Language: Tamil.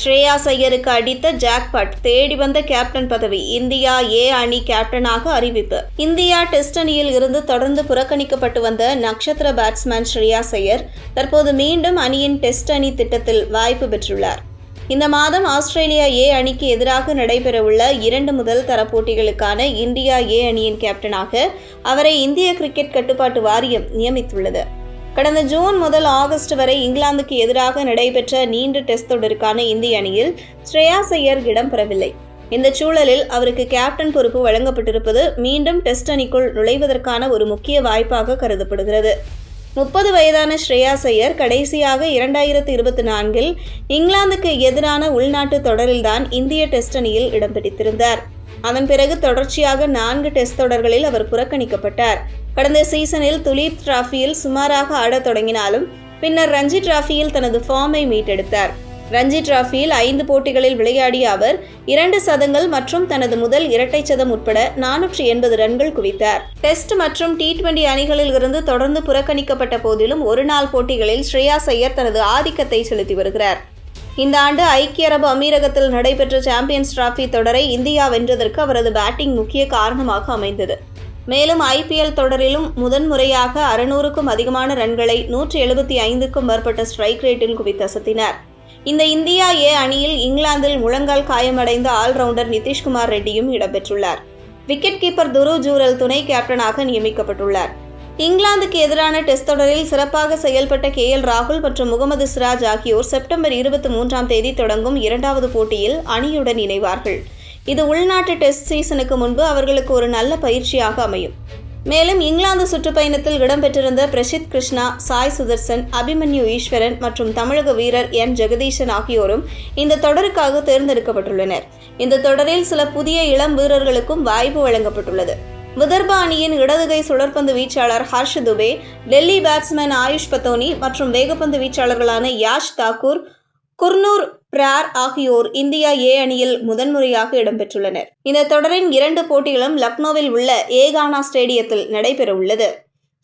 ஸ்ரேயாஸ் ஐயருக்கு அடித்த ஜாக்பாட் தேடி வந்த கேப்டன் பதவி இந்தியா ஏ அணி கேப்டனாக அறிவிப்பு. இந்தியா டெஸ்ட் அணியில் இருந்து தொடர்ந்து புறக்கணிக்கப்பட்டு வந்த நட்சத்திர பேட்ஸ்மேன் ஸ்ரேயாஸ் ஐயர் தற்போது மீண்டும் அணியின் டெஸ்ட் அணி திட்டத்தில் வாய்ப்பு பெற்றுள்ளார். இந்த மாதம் ஆஸ்திரேலியா ஏ அணிக்கு எதிராக நடைபெறவுள்ள இரண்டு முதல் தர போட்டிகளுக்கான இந்தியா ஏ அணியின் கேப்டனாக அவரை இந்திய கிரிக்கெட் கட்டுப்பாட்டு வாரியம் நியமித்துள்ளது. கடந்த ஜூன் முதல் ஆகஸ்ட் வரை இங்கிலாந்துக்கு எதிராக நடைபெற்ற நீண்ட டெஸ்ட் தொடருக்கான இந்திய அணியில் ஸ்ரேயாஸ் ஐயர் இடம்பெறவில்லை. இந்த சூழலில் அவருக்கு கேப்டன் பொறுப்பு வழங்கப்பட்டிருப்பது மீண்டும் டெஸ்ட் அணிக்குள் நுழைவதற்கான ஒரு முக்கிய வாய்ப்பாக கருதப்படுகிறது. முப்பது வயதான ஸ்ரேயாஸ் ஐயர் கடைசியாக இரண்டாயிரத்து இருபத்தி நான்கில் இங்கிலாந்துக்கு எதிரான உள்நாட்டு தொடரில்தான் இந்திய டெஸ்ட் அணியில் இடம் பிடித்திருந்தார். அதன் பிறகு தொடர்ச்சியாக நான்கு டெஸ்ட் தொடர்களில் அவர் புறக்கணிக்கப்பட்டார். கடந்த சீசனில் துலீப் டிராஃபியில் சுமாராக ஆடத் தொடங்கினாலும் பின்னர் ரஞ்சி டிராஃபியில் தனது ஃபார்மை மீட்டெடுத்தார். ரஞ்சி டிராஃபியில் ஐந்து போட்டிகளில் விளையாடிய அவர் இரண்டு சதங்கள் மற்றும் தனது முதல் இரட்டை சதம் உட்பட நானூற்றி எண்பது ரன்கள் குவித்தார். டெஸ்ட் மற்றும் டி டுவெண்டி அணிகளில் இருந்து தொடர்ந்து புறக்கணிக்கப்பட்ட போதிலும் ஒருநாள் போட்டிகளில் ஸ்ரேயா ஐயர் தனது ஆதிக்கத்தை செலுத்தி வருகிறார். இந்த ஆண்டு ஐக்கிய அரபு அமீரகத்தில் நடைபெற்ற சாம்பியன்ஸ் டிராஃபி தொடரை இந்தியா வென்றதற்கு அவரது பேட்டிங் முக்கிய காரணமாக அமைந்தது. மேலும் ஐபிஎல் தொடரிலும் முதன்முறையாக அறுநூறுக்கும் அதிகமான ரன்களை நூற்றி எழுபத்தி ஐந்துக்கும் மேற்பட்ட ஸ்ட்ரைக் ரேட்டில் குவித்தசத்தினார் இந்த இந்தியா ஏ அணியில் இங்கிலாந்தில் முழங்கால் காயமடைந்த ஆல்ரவுண்டர் நிதிஷ்குமார் ரெட்டியும் இடம்பெற்றுள்ளார். விக்கெட் கீப்பர் துரு ஜூரல் துணை கேப்டனாக நியமிக்கப்பட்டுள்ளார். இங்கிலாந்துக்கு எதிரான டெஸ்ட் தொடரில் சிறப்பாக செயல்பட்ட கே எல் ராகுல் மற்றும் முகமது சிராஜ் ஆகியோர் செப்டம்பர் இருபத்தி மூன்றாம் தேதி தொடங்கும் இரண்டாவது போட்டியில் அணியுடன் இணைவார்கள். இது உள்நாட்டு டெஸ்ட் சீசனுக்கு முன்பு அவர்களுக்கு ஒரு நல்ல பயிற்சியாக அமையும். மேலும் இங்கிலாந்து சுற்றுப்பயணத்தில் இடம்பெற்றிருந்த பிரசித் கிருஷ்ணா சாய் சுதர்சன் அபிமன்யு ஈஸ்வரன் மற்றும் தமிழக வீரர் என் ஜெகதீசன் ஆகியோரும் இந்த தொடருக்காக தேர்ந்தெடுக்கப்பட்டுள்ளனர். இந்த தொடரில் சில புதிய இளம் வீரர்களுக்கும் வாய்ப்பு வழங்கப்பட்டுள்ளது. விதர்பா அணியின் இடதுகை சுழற்பந்து வீச்சாளர் ஹர்ஷ் துபே டெல்லி பேட்ஸ்மேன் ஆயுஷ் பத்தோனி மற்றும் வேகப்பந்து வீச்சாளர்களான யாஷ் தாக்கூர் குர்னூர் பிரார் ஆகியோர் இந்தியா ஏ அணியில் முதன்முறையாக இடம்பெற்றுள்ளனர். இந்த தொடரின் இரண்டு போட்டிகளும் லக்னோவில் உள்ள ஏகானா ஸ்டேடியத்தில் நடைபெறவுள்ளது.